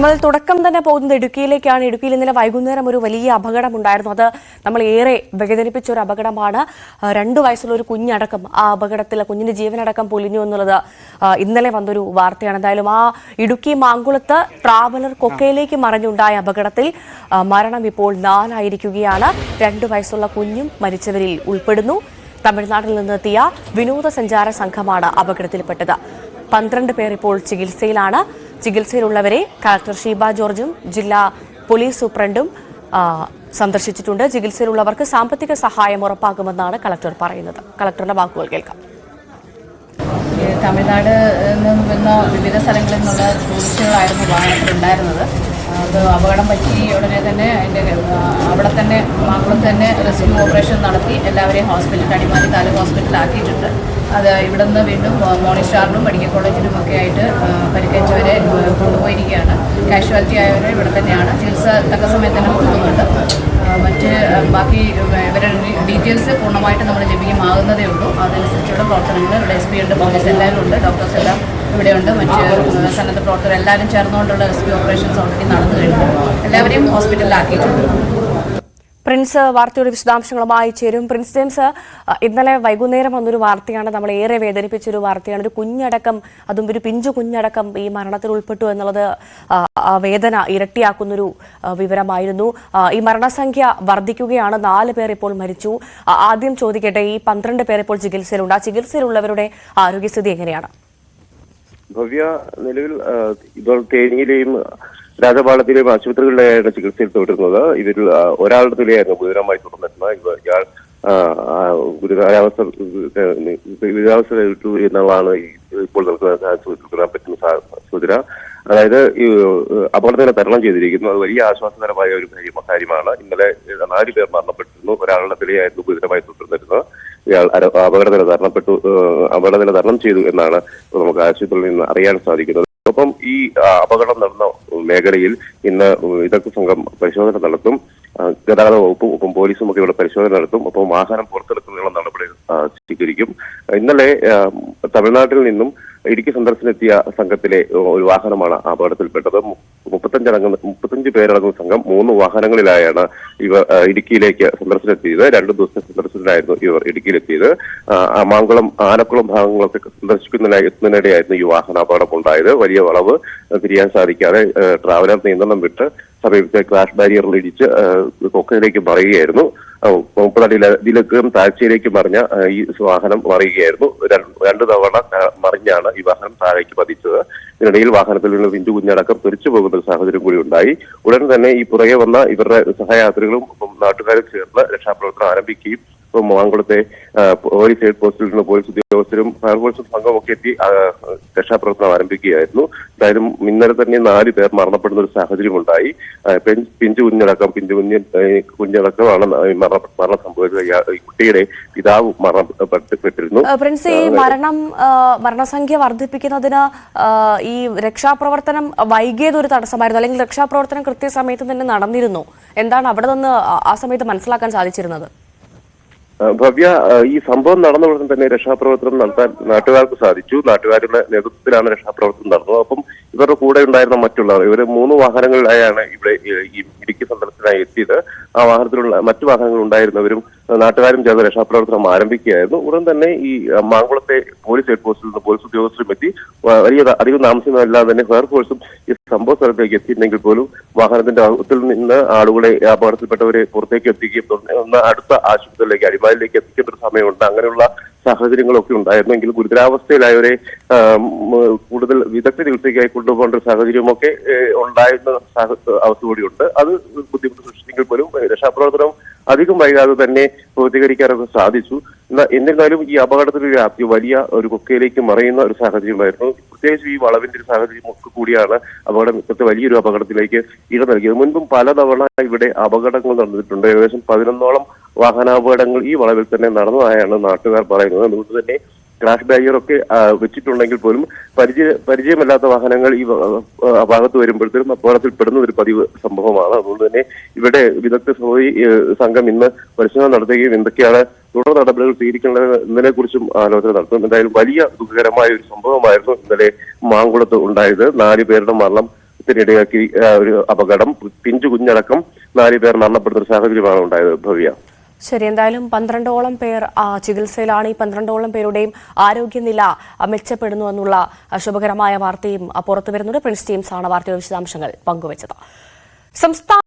നമ്മൾ തുടക്കം തന്നെ പോകുന്നത് ഇടുക്കിയിലേക്കാണ്. ഇടുക്കിയിൽ ഇന്നലെ വൈകുന്നേരം ഒരു വലിയ അപകടമുണ്ടായിരുന്നു. അത് നമ്മൾ ഏറെ വേദനിപ്പിച്ച ഒരു അപകടമാണ്. രണ്ടു വയസ്സുള്ള ഒരു കുഞ്ഞടക്കം ആ അപകടത്തിൽ കുഞ്ഞിന്റെ ജീവനടക്കം പൊലിഞ്ഞു എന്നുള്ളത് ഇന്നലെ വന്നൊരു വാർത്തയാണ്. എന്തായാലും ആ ഇടുക്കി മാങ്കുളത്ത് ട്രാവലർ കൊക്കയിലേക്ക് മറിഞ്ഞുണ്ടായ അപകടത്തിൽ മരണം ഇപ്പോൾ നാലായിരിക്കുകയാണ്. രണ്ടു വയസ്സുള്ള കുഞ്ഞും മരിച്ചവരിൽ ഉൾപ്പെടുന്നു. തമിഴ്നാട്ടിൽ നിന്നെത്തിയ വിനോദസഞ്ചാര സംഘമാണ് അപകടത്തിൽപ്പെട്ടത്. പന്ത്രണ്ട് പേർ ഇപ്പോൾ ചികിത്സയിലാണ്. ചികിത്സയിലുള്ളവരെ കളക്ടർ ഷീബ ജോർജും ജില്ലാ പോലീസ് സൂപ്രണ്ടും സന്ദർശിച്ചിട്ടുണ്ട്. ചികിത്സയിലുള്ളവർക്ക് സാമ്പത്തിക സഹായം ഉറപ്പാക്കുമെന്നാണ് കളക്ടർ പറയുന്നത്. കളക്ടറുടെ വാക്കുകൾ കേൾക്കാം. തമിഴ്നാട് നിന്നും വിവിധ സ്ഥലങ്ങളിൽ നിന്നുള്ള ടൂറിസ്റ്റുകളായിരുന്നു വാഹനത്തിലുണ്ടായിരുന്നത്. അത് അപകടം പറ്റി ഉടനെ തന്നെ അതിന്റെ അവിടെ തന്നെ മാങ്കുളത്ത് തന്നെ റെസ്ക്യൂ ഓപ്പറേഷൻ നടത്തി എല്ലാവരെയും ഹോസ്പിറ്റലിൽ അടിമാലി താലൂക്ക് ഹോസ്പിറ്റലാക്കിയിട്ടുണ്ട്. അത് ഇവിടെ നിന്ന് വീണ്ടും മോർണിംഗ് സ്റ്റാറിലും മെഡിക്കൽ കോളേജിലും ഒക്കെ ആയിട്ട് പരിക്കേറ്റവരെ കൊണ്ടുപോയിരിക്കുകയാണ്. കാഷ്വാലിറ്റി ആയവരെ ഇവിടെ തന്നെയാണ്. ചികിത്സ തക്ക സമയത്ത് തന്നെ കൊടുക്കുന്നുണ്ട് മറ്റ് ബാക്കി ഇവരുടെ ഡീറ്റെയിൽസ് പൂർണമായിട്ട് നമ്മൾ ലഭ്യമാകുന്നതേ ഉള്ളൂ. അതനുസരിച്ചുള്ള പ്രവർത്തനങ്ങൾ ഇവിടെ എസ് പി ഉണ്ട് പോലീസ് എല്ലാവരും ഉണ്ട് ഡോക്ടേഴ്സ് എല്ലാം ഇവിടെയുണ്ട് മറ്റ് സന്നദ്ധ പ്രവർത്തകർ എല്ലാവരും ചേർന്നുകൊണ്ടുള്ള റെസ്ക്യൂ ഓപ്പറേഷൻസ് ഓൾറെഡി നടന്നു കഴിഞ്ഞു. എല്ലാവരെയും ഹോസ്പിറ്റലിലാക്കിയിട്ടുണ്ട് പ്രിൻസ് വാർത്തയുടെ വിശദാംശങ്ങളുമായി ചേരും. പ്രിൻസ് ജെയിംസ് ഇന്നലെ വൈകുന്നേരം വന്നൊരു വാർത്തയാണ്. നമ്മൾ ഏറെ വേദനിപ്പിച്ച ഒരു വാർത്തയാണ്. ഒരു കുഞ്ഞടക്കം അതും ഒരു പിഞ്ചു കുഞ്ഞടക്കം ഈ മരണത്തിൽ ഉൾപ്പെട്ടു എന്നുള്ളത് വേദന ഇരട്ടിയാക്കുന്നൊരു വിവരമായിരുന്നു. ഈ മരണസംഖ്യ വർദ്ധിക്കുകയാണ്. നാല് പേർ ഇപ്പോൾ മരിച്ചു. ആദ്യം ചോദിക്കട്ടെ ഈ പന്ത്രണ്ട് പേർ ഇപ്പോൾ ചികിത്സയിലുണ്ട്. ആ ചികിത്സയിലുള്ളവരുടെ ആരോഗ്യസ്ഥിതി എങ്ങനെയാണ്? ഭവ്യ നിലവിൽ ഇപ്പോൾ തേനിയിലെയും രാജപാളത്തിലെയും ആശുപത്രികളിലെയാണ് ചികിത്സയിൽ തുടരുന്നത്. ഇതിൽ ഒരാളുടെ നിലയായിരുന്നു ഗുരുതരമായി തുടർന്നിരുന്നത്. ഇവർ ഇയാൾ ഗുരുതരാവസ്ഥ ഗുരുതരാവസ്ഥ വിട്ടു എന്നുള്ളതാണ് ഇപ്പോൾ നമുക്ക് പറ്റുന്ന സൂചന. അതായത് ഈ അപകടത്തിനെ തരണം ചെയ്തിരിക്കുന്നു. അത് വലിയ ആശ്വാസകരമായ ഒരു കാര്യം- കാര്യമാണ്. ഇന്നലെ നാല് പേർ മരണപ്പെട്ടിരുന്നു. ഒരാളുടെ നിലയായിരുന്നു ഗുരുതരമായി തുടർന്നിരുന്നത്. ഇയാൾ അര- തരണപ്പെട്ടു ഏഹ്, തരണം ചെയ്തു എന്നാണ് നമുക്ക് ആശുപത്രിയിൽ നിന്ന് അറിയാൻ സാധിക്കുന്നത്. ഒപ്പം ഈ അപകടം നടന്ന മേഖലയിൽ ഇന്ന് വിദഗ്ധ സംഘം പരിശോധന നടത്തും. ഗതാഗത വകുപ്പും ഒപ്പം പോലീസും ഒക്കെ ഇവിടെ പരിശോധന നടത്തും. ഒപ്പം വാഹനം പുറത്തെടുക്കുന്നതിനുള്ള നടപടികൾ സ്വീകരിക്കും. ഇന്നലെ തമിഴ്നാട്ടിൽ നിന്നും ഇടുക്കി സന്ദർശനത്തിയ സംഘത്തിലെ ഒരു വാഹനമാണ് അപകടത്തിൽപ്പെട്ടത്. മുപ്പത്തഞ്ചടങ്ങുന്ന മുപ്പത്തഞ്ച് പേരടങ്ങുന്ന സംഘം മൂന്ന് വാഹനങ്ങളിലായാണ് ഇവർ ഇടുക്കിയിലേക്ക് സന്ദർശനത്തിയത് രണ്ടു ദിവസത്തെ സന്ദർശനത്തിലായിരുന്നു ഇവർ ഇടുക്കിയിലെത്തിയത്. മാങ്കുളം ആനക്കുളം ഭാഗങ്ങളൊക്കെ സന്ദർശിക്കുന്നതിനായി എത്തുന്നതിനിടെയായിരുന്നു ഈ വാഹന അപകടം ഉണ്ടായത് വലിയ വളവ് തിരിയാൻ സാധിക്കാതെ ട്രാവലർ നിയന്ത്രണം വിട്ട് സമീപത്തെ ക്രാഷ് ബാരിയറിൽ ഇടിച്ച് കൊക്കയിലേക്ക് മറിയുകയായിരുന്നു. ആ, ഇതിലേക്കും താഴ്ചയിലേക്ക് മറിഞ്ഞ ഈ വാഹനം മറിയുകയായിരുന്നു. രണ്ട് തവണ മറിഞ്ഞാണ് ഈ വാഹനം താഴേക്ക് പതിച്ചത്. ഇതിനിടയിൽ വാഹനത്തിൽ നിന്ന് പിഞ്ചു കുഞ്ഞടക്കം തിരിച്ചു പോകുന്ന ഒരു സാഹചര്യം കൂടി ഉണ്ടായി. ഉടൻ തന്നെ ഈ പുറകെ വന്ന ഇവരുടെ സഹയാത്രികളും നാട്ടുകാരും ചേർന്ന് രക്ഷാപ്രവർത്തനം ആരംഭിക്കുകയും മാങ്കുളത്തെ പോലീസ് ഹെഡ് പോസ്റ്റിൽ നിന്ന് പോലീസ് ഉദ്യോഗസ്ഥരും ഫയർഫോഴ്സും സംഘമൊക്കെ എത്തി രക്ഷാപ്രവർത്തനം ആരംഭിക്കുകയായിരുന്നു. എന്തായാലും ഇന്നലെ തന്നെ നാല് പേർ മരണപ്പെടുന്ന ഒരു സാഹചര്യം ഉണ്ടായി. പിഞ്ചു കുഞ്ഞടക്കം പിഞ്ചു കുഞ്ഞ് കുഞ്ഞടക്കമാണ് മരണ സംഭവിച്ചത്. കുട്ടിയുടെ പിതാവ് മരണപ്പെട്ടിരുന്നു പ്രിൻസ് ഈ മരണം മരണസംഖ്യ വർദ്ധിപ്പിക്കുന്നതിന് ഈ രക്ഷാപ്രവർത്തനം വൈകിയത് ഒരു തടസ്സമായിരുന്നു. അല്ലെങ്കിൽ രക്ഷാപ്രവർത്തനം കൃത്യസമയത്ത് തന്നെ നടന്നിരുന്നു. എന്താണ് അവിടെ നിന്ന് ആ- സമയത്ത് മനസ്സിലാക്കാൻ സാധിച്ചിരുന്നത്? ഭവ്യ ഈ സംഭവം നടന്ന ഉടൻ തന്നെ രക്ഷാപ്രവർത്തനം നടത്താൻ നാട്ടുകാർക്ക് സാധിച്ചു. നാട്ടുകാരുടെ നേതൃത്വത്തിലാണ് രക്ഷാപ്രവർത്തനം നടന്നത്. അപ്പം ഇവരുടെ കൂടെ ഉണ്ടായിരുന്ന മറ്റുള്ളവർ ഇവർ മൂന്ന് വാഹനങ്ങളിലായാണ് ഇവിടെ ഈ ഇടുക്കി സന്ദർശനത്തിനായി എത്തിയത്. ആ വാഹനത്തിലുള്ള മറ്റു വാഹനങ്ങൾ ഉണ്ടായിരുന്നവരും നാട്ടുകാരും ചേർന്ന് രക്ഷാപ്രവർത്തനം ആരംഭിക്കുകയായിരുന്നു. ഉടൻ തന്നെ ഈ മാങ്കുളത്തെ പോലീസ് ഹെഡ് പോസ്റ്റിൽ നിന്ന് പോലീസ് ഉദ്യോഗസ്ഥരും എത്തി. വലിയ അധികം താമസിക്കുന്നതല്ലാതെ തന്നെ ഫയർഫോഴ്സും ഈ സംഭവ സ്ഥലത്തേക്ക് എത്തിയിട്ടുണ്ടെങ്കിൽ പോലും വാഹനത്തിന്റെ അകത്തിൽ നിന്ന് ആളുകളെ അപകടത്തിൽപ്പെട്ടവരെ പുറത്തേക്ക് എത്തിക്കുകയും തുടർന്ന് അടുത്ത ആശുപത്രിയിലേക്ക് അടിമാലിലേക്ക് എത്തിക്കേണ്ട ഒരു സമയമുണ്ട്. അങ്ങനെയുള്ള സാഹചര്യങ്ങളൊക്കെ ഉണ്ടായിരുന്നെങ്കിൽ ഗുരുതരാവസ്ഥയിലായവരെ കൂടുതൽ വിദഗ്ധ ചികിത്സയ്ക്കായി കൊണ്ടുപോകേണ്ട ഒരു സാഹചര്യമൊക്കെ ഉണ്ടായിരുന്ന അവസ്ഥ കൂടിയുണ്ട്. അത് ബുദ്ധിമുട്ട് സൃഷ്ടിച്ചെങ്കിൽ പോലും രക്ഷാപ്രവർത്തനം അധികം വൈകാതെ തന്നെ പൂർത്തീകരിക്കാനൊക്കെ സാധിച്ചു. എന്നിരുന്നാലും ഈ അപകടത്തിന്റെ വ്യാപ്തി വലിയ ഒരു കൊക്കയിലേക്ക് മറയുന്ന ഒരു സാഹചര്യമായിരുന്നു. പ്രത്യേകിച്ച് ഈ വളവിന്റെ ഒരു സാഹചര്യം ഒക്കെ കൂടിയാണ് അപകടം ഇപ്പോഴത്തെ വലിയൊരു അപകടത്തിലേക്ക് ഇട നൽകിയത്. മുൻപും പലതവണ ഇവിടെ അപകടങ്ങൾ നടന്നിട്ടുണ്ട്. ഏകദേശം പതിനൊന്നോളം വാഹനാപകടങ്ങൾ ഈ വളവിൽ തന്നെ നടന്നതായാണ് നാട്ടുകാർ പറയുന്നത്. അതുകൊണ്ട് തന്നെ ക്രാഷ് ബാരിയറൊക്കെ ഒക്കെ വെച്ചിട്ടുണ്ടെങ്കിൽ പോലും പരിചയ പരിചയമല്ലാത്ത വാഹനങ്ങൾ ഈ ഭാഗത്ത് വരുമ്പോഴത്തേക്കും അപകടത്തിൽ പെടുന്ന ഒരു പതിവ് സംഭവമാണ്. അതുകൊണ്ട് തന്നെ ഇവിടെ വിദഗ്ധ സമിതി സംഘം ഇന്ന് പരിശോധന നടത്തുകയും എന്തൊക്കെയാണ് തുടർ നടപടികൾ സ്വീകരിക്കേണ്ടത് എന്നതിനെ കുറിച്ചും ആലോചന നടത്തും. എന്തായാലും വലിയ ദുഃഖകരമായ ഒരു സംഭവമായിരുന്നു ഇന്നലെ മാങ്കുളത്ത് ഉണ്ടായത്. നാല് പേരുടെ മരണം ഇത്തിനിടയാക്കി ഒരു അപകടം പിഞ്ചു കുഞ്ഞടക്കം നാല് പേർ മരണപ്പെടുന്ന ഒരു സാഹചര്യമാണ് ഉണ്ടായത്. ഭവ്യ. ശരി എന്തായാലും പന്ത്രണ്ടോളം പേർ ചികിത്സയിലാണ് ഈ പന്ത്രണ്ടോളം പേരുടെയും ആരോഗ്യനില മെച്ചപ്പെടുന്നു എന്നുള്ള ശുഭകരമായ വാർത്തയും പുറത്തു വരുന്നുണ്ട്. പ്രിൻസ് ടീംസ് ആണ് വാർത്തയുടെ വിശദാംശങ്ങൾ പങ്കുവച്ചത്. സംസ്ഥാന